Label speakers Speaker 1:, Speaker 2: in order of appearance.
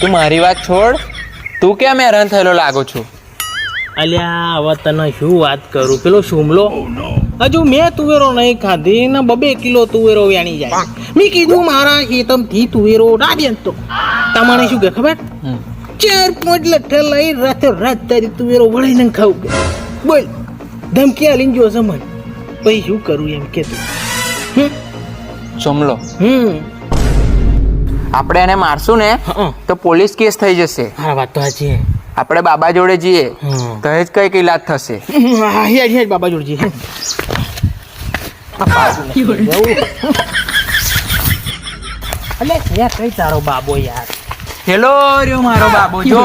Speaker 1: તું મારી વાત છોડ. તું કેમ હેરાન થયેલો લાગો છું?
Speaker 2: અલ્યા હવે તને શું વાત કરું? પેલો શુમલો હજુ મેં તુવેરો નહીં ખાધી ને બબે કિલો તુવેરો વેણી જાય. મેં કીધું મારા ખેતમથી તુવેરો ડાબી તો. તમારે શું કે ખબર. ચાર પાંચ લઠ્ઠા લઈ રાતે રાત તારી તુવેરો વળીને ખાવું કે. બોલ ધમકી આલીને જો મને પછી શું કરું એમ કે તું? હમ? હમ.
Speaker 1: આપણે એને મારશું ને તો પોલીસ કેસ થઈ જશે.
Speaker 2: હા વાત તો સાચી
Speaker 1: આપણે બાબા જોડે જઈએ તો જ કંઈક ઈલાજ થશે.
Speaker 2: બાબા જોડે જઈએ. અલે યાર કઈ તારો બાબો યાર?
Speaker 1: હેલો રહ્યો મારો બાબો જો.